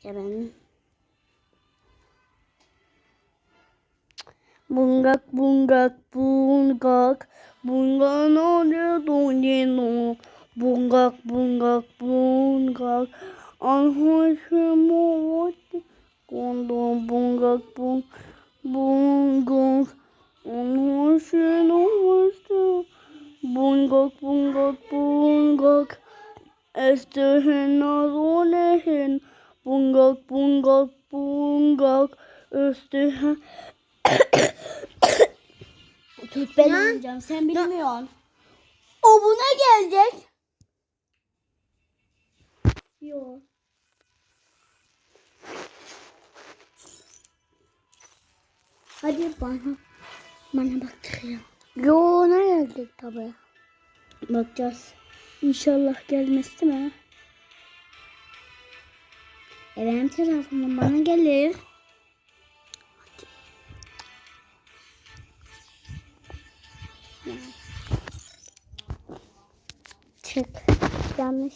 Hemen. Bungak bungak bungak dong ye no bungak bungak bungak an hoşe mo vote kondo bungak bung bungak an hoşe no vote bungak bungak bungak este henna rone hen bungak bungak bungak este hen Tut ben oynayacağım. Sen bilmiyorsun. O buna gelecek. Yok. Hadi bana bana baktırıyor. Yo ona gelecek tabi. Bakacağız. İnşallah gelmez değil mi? E benim telefonum bana gelir. Çık. Yanlış.